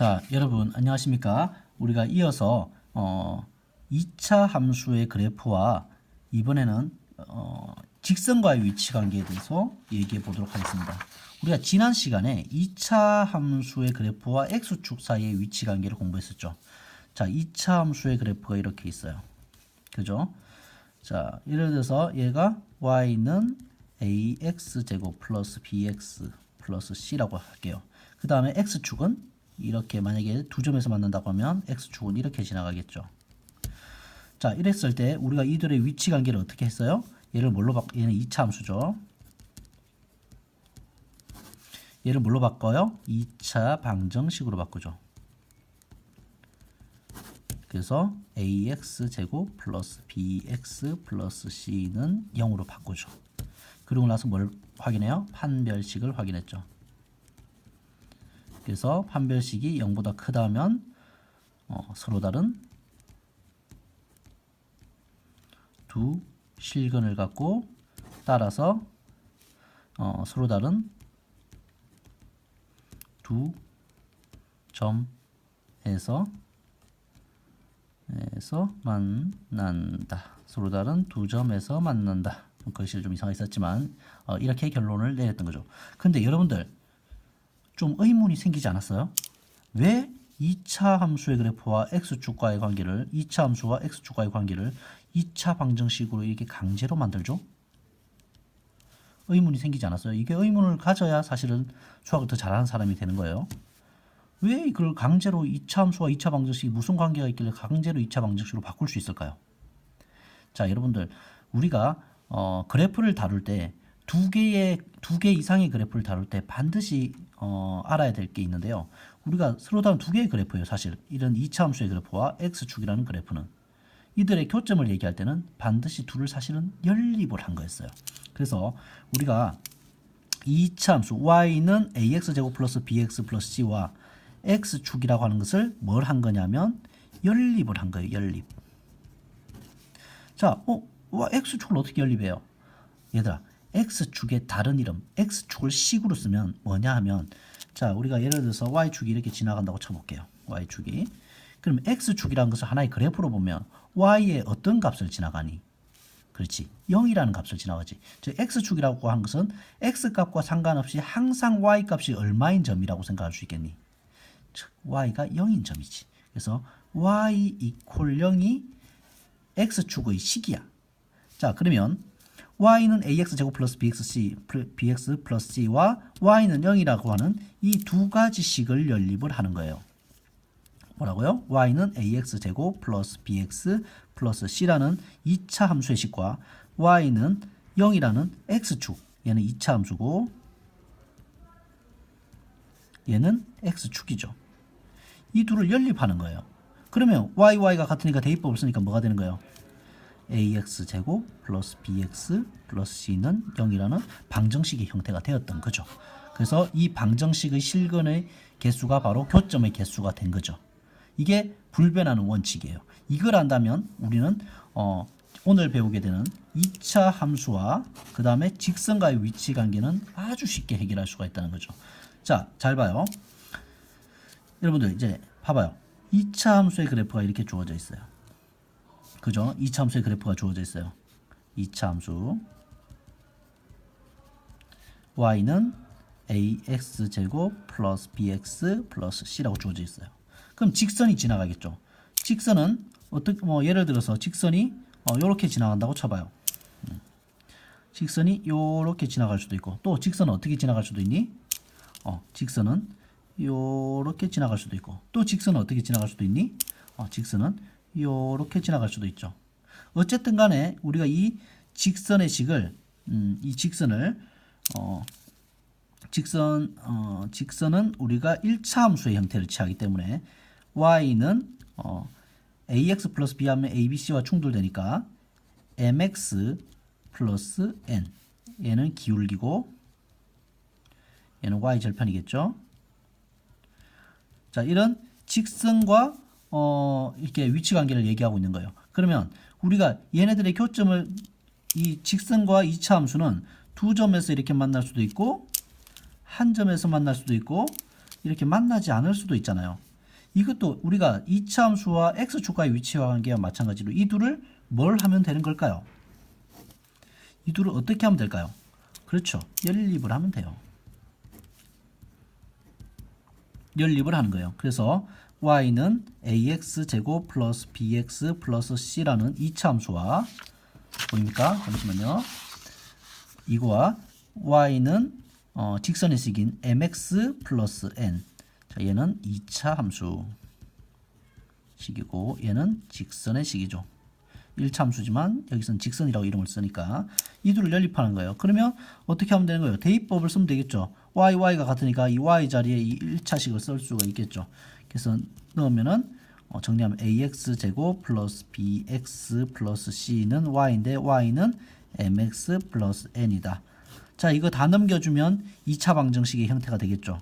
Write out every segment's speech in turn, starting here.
자, 여러분 안녕하십니까? 우리가 이어서 어, 2차 함수의 그래프와 이번에는 어, 직선과의 위치 관계에 대해서 얘기해 보도록 하겠습니다. 우리가 지난 시간에 2차 함수의 그래프와 x축 사이의 위치 관계를 공부했었죠. 자, 2차 함수의 그래프가 이렇게 있어요. 그죠? 자, 예를 들어서 얘가 y는 ax 제곱 플러스 bx 플러스 c라고 할게요. 그 다음에 x축은 이렇게 만약에 두 점에서 만난다고 하면 x축은 이렇게 지나가겠죠. 자, 이랬을 때 우리가 이들의 위치 관계를 어떻게 했어요? 얘를 뭘로 바 얘는 2차 함수죠. 얘를 뭘로 바꿔요? 2차 방정식으로 바꾸죠. 그래서 ax 제곱 플러스 bx 플러스 c는 0으로 바꾸죠. 그리고 나서 뭘 확인해요? 판별식을 확인했죠. 그래서 판별식이 0보다 크다면 어, 서로 다른 두 실근을 갖고 따라서 어, 서로 다른 두 점에서 에서 만난다. 서로 다른 두 점에서 만난다. 글씨를 좀 이상했었지만 어, 이렇게 결론을 내렸던 거죠. 근데 여러분들 좀 의문이 생기지 않았어요? 왜 2차 함수의 그래프와 x축과의 관계를 2차 함수와 x축과의 관계를 2차 방정식으로 이렇게 강제로 만들죠? 의문이 생기지 않았어요. 이게 의문을 가져야 사실은 수학을 더 잘하는 사람이 되는 거예요. 왜 이걸 강제로 2차 함수와 2차 방정식이 무슨 관계가 있길래 강제로 2차 방정식으로 바꿀 수 있을까요? 자, 여러분들 우리가 어, 그래프를 다룰 때 두 개의 두 개 이상의 그래프를 다룰 때 반드시 어, 알아야 될 게 있는데요. 우리가 서로 다른 두 개의 그래프예요. 사실 이런 2차 함수의 그래프와 x축이라는 그래프는 이들의 교점을 얘기할 때는 반드시 둘을 사실은 연립을 한 거였어요. 그래서 우리가 2차 함수 y는 ax 제곱 플러스 bx 플러스 c와 x축이라고 하는 것을 뭘 한 거냐면 연립을 한 거예요. 연립. 자, 어, 와, x축을 어떻게 연립해요? 얘들아, x축의 다른 이름, x축을 식으로 쓰면 뭐냐 하면 자, 우리가 예를 들어서 y축이 이렇게 지나간다고 쳐볼게요. y축이. 그럼 x축이라는 것을 하나의 그래프로 보면 y의 어떤 값을 지나가니? 그렇지. 0이라는 값을 지나가지. 즉 x축이라고 하는 것은 x값과 상관없이 항상 y값이 얼마인 점이라고 생각할 수 있겠니? 즉 y가 0인 점이지. 그래서 y 이퀄 0이 x축의 식이야. 자, 그러면 y는 ax 제곱 플러스 bx, c, bx 플러스 c와 y는 0이라고 하는 이 두 가지 식을 연립을 하는 거예요. 뭐라고요? y는 ax 제곱 플러스 bx 플러스 c라는 2차 함수의 식과 y는 0이라는 x축, 얘는 2차 함수고 얘는 x축이죠. 이 둘을 연립하는 거예요. 그러면 y, y가 같으니까 대입법을 쓰니까 뭐가 되는 거예요? Ax 제곱 플러스 bx 플러스 c는 0이라는 방정식의 형태가 되었던 거죠. 그래서 이 방정식의 실근의 개수가 바로 교점의 개수가 된 거죠. 이게 불변하는 원칙이에요. 이걸 안다면 우리는 어, 오늘 배우게 되는 2차 함수와 그 다음에 직선과의 위치 관계는 아주 쉽게 해결할 수가 있다는 거죠. 자, 잘 봐요. 여러분들 이제 봐봐요. 2차 함수의 그래프가 이렇게 주어져 있어요. 그죠? 2차 함수의 그래프가 주어져 있어요. 2차 함수 y는 ax 제곱 플러스 bx 플러스 c라고 주어져 있어요. 그럼 직선이 지나가겠죠. 직선은 어떻게 뭐 예를 들어서 직선이 어, 요렇게 지나간다고 쳐봐요. 음. 직선이 요렇게 지나갈 수도 있고 또 직선은 어떻게 지나갈 수도 있니? 어, 직선은 요렇게 지나갈 수도 있고 또 직선은 어떻게 지나갈 수도 있니? 어, 직선은 요렇게 지나갈 수도 있죠. 어쨌든 간에 우리가 이 직선의 식을 음, 이 직선을 어, 직선 어, 직선은 우리가 1차 함수의 형태를 취하기 때문에 y는 어, ax 플러스 b 하면 abc와 충돌되니까 mx 플러스 n 얘는 기울기고 얘는 y 절편이겠죠. 자, 이런 직선과 어, 이렇게 위치 관계를 얘기하고 있는 거예요. 그러면 우리가 얘네들의 교점을 이 직선과 2차 함수는 두 점에서 이렇게 만날 수도 있고 한 점에서 만날 수도 있고 이렇게 만나지 않을 수도 있잖아요. 이것도 우리가 2차 함수와 x축과의 위치와 관계와 마찬가지로 이 둘을 뭘 하면 되는 걸까요? 이 둘을 어떻게 하면 될까요? 그렇죠. 연립을 하면 돼요. 연립을 하는 거예요. 그래서 y는 ax 제곱 플러스 bx 플러스 c라는 2차 함수와 보입니까? 잠시만요. 이거와 y는 어, 직선의 식인 mx 플러스 n 자, 얘는 2차 함수 식이고 얘는 직선의 식이죠. 1차 함수지만 여기서는 직선이라고 이름을 쓰니까 이 둘을 연립하는 거예요. 그러면 어떻게 하면 되는 거예요? 대입법을 쓰면 되겠죠. y, y가 같으니까 이 y 자리에 이 1차식을 쓸 수가 있겠죠. 그래서 넣으면은 어, 정리하면 ax 제곱 플러스 bx 플러스 c는 y인데 y는 mx 플러스 n이다. 자 이거 다 넘겨주면 2차 방정식의 형태가 되겠죠.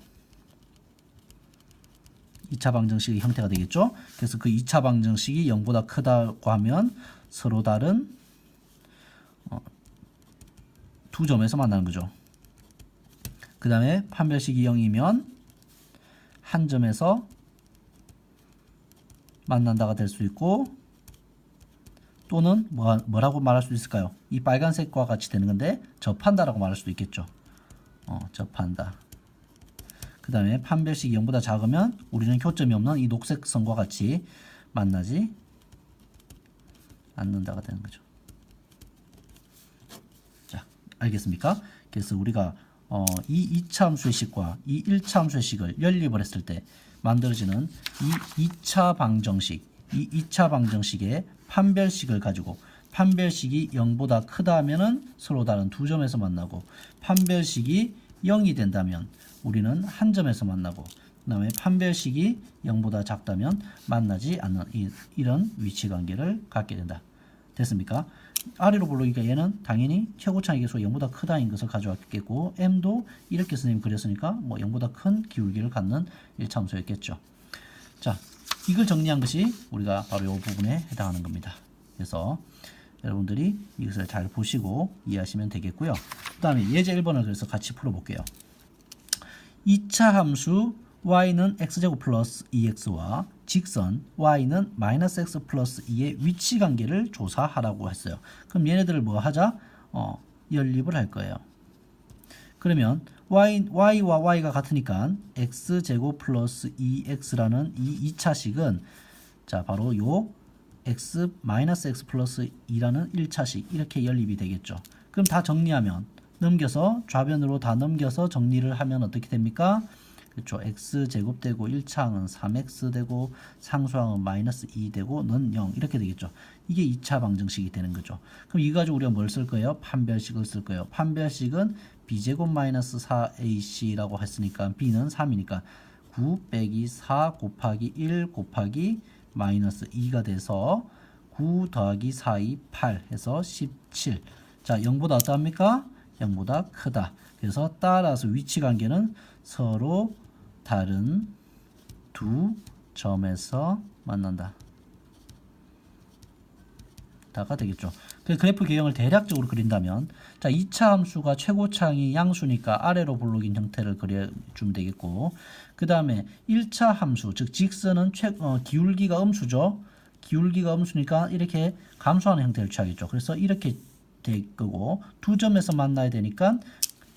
2차 방정식의 형태가 되겠죠. 그래서 그 2차 방정식이 0보다 크다고 하면 서로 다른 어, 두 점에서 만나는 거죠. 그 다음에 판별식이 0이면 한 점에서 만난다가 될 수 있고 또는 뭐, 뭐라고 말할 수 있을까요? 이 빨간색과 같이 되는 건데 접한다라고 말할 수도 있겠죠. 어, 접한다. 그 다음에 판별식이 0보다 작으면 우리는 교점이 없는 이 녹색 선과 같이 만나지 않는다가 되는 거죠. 자, 알겠습니까? 그래서 우리가 어, 이 2차 함수의 식과 이 1차 함수의 식을 연립을 했을 때 만들어지는 이 2차 방정식, 이 2차 방정식의 판별식을 가지고 판별식이 0보다 크다면은 서로 다른 두 점에서 만나고 판별식이 0이 된다면 우리는 한 점에서 만나고 그 다음에 판별식이 0보다 작다면 만나지 않는 이, 이런 위치 관계를 갖게 된다. 됐습니까? 아래로 불러기가 얘는 당연히 최고차의 계수가 0보다 크다인 것을 가져왔겠고 m도 이렇게 선생님이 그렸으니까 뭐 0보다 큰 기울기를 갖는 일참수였겠죠. 자, 이걸 정리한 것이 우리가 바로 이 부분에 해당하는 겁니다. 그래서 여러분들이 이것을 잘 보시고 이해하시면 되겠고요. 그 다음에 예제 1번을 그래서 같이 풀어볼게요. 2차 함수 y는 x제곱 플러스 2x와 직선 y는 마이너스 x 플러스 2의 위치 관계를 조사하라고 했어요. 그럼 얘네들을 뭐 하자? 어, 연립을 할 거예요. 그러면 y, y와 y가 같으니까 x제곱 플러스 2x라는 이 2차식은 자 바로 요 x 마이너스 x 플러스 2라는 1차식 이렇게 연립이 되겠죠. 그럼 다 정리하면 넘겨서 좌변으로 다 넘겨서 정리를 하면 어떻게 됩니까? 그렇죠. x 제곱 되고 1차항은 3x 되고 상수항은 마이너스 2 되고 는 0 이렇게 되겠죠. 이게 2차 방정식이 되는 거죠. 그럼 이 가지고 우리가 뭘 쓸 거예요? 판별식을 쓸 거예요. 판별식은 b제곱 마이너스 4ac라고 했으니까 b는 3이니까 9 빼기 4 곱하기 1 곱하기 마이너스 2가 돼서 9 더하기 4이 8 해서 17. 자, 0보다 어떠합니까? 0보다 크다. 그래서 따라서 위치 관계는 서로 다른 두 점에서 만난다. 다가 되겠죠. 그 그래프 개형을 대략적으로 그린다면 자 2차 함수가 최고차항이 양수니까 아래로 볼록인 형태를 그려주면 되겠고 그 다음에 1차 함수 즉 직선은 최, 어, 기울기가 음수죠. 기울기가 음수니까 이렇게 감소하는 형태를 취하겠죠. 그래서 이렇게 될 거고 두 점에서 만나야 되니까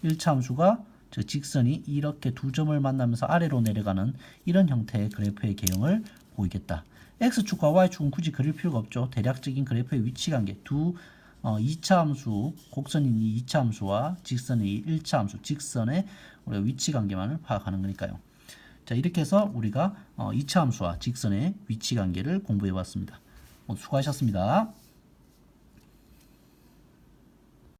1차 함수가 즉 직선이 이렇게 두 점을 만나면서 아래로 내려가는 이런 형태의 그래프의 개형을 보이겠다. x축과 y축은 굳이 그릴 필요가 없죠. 대략적인 그래프의 위치 관계 두 어, 2차 함수, 곡선인 이 2차 함수와 직선의 이 1차 함수, 직선의 우리가 위치 관계만을 파악하는 거니까요. 자, 이렇게 해서 우리가 어, 2차 함수와 직선의 위치 관계를 공부해 봤습니다. 수고하셨습니다.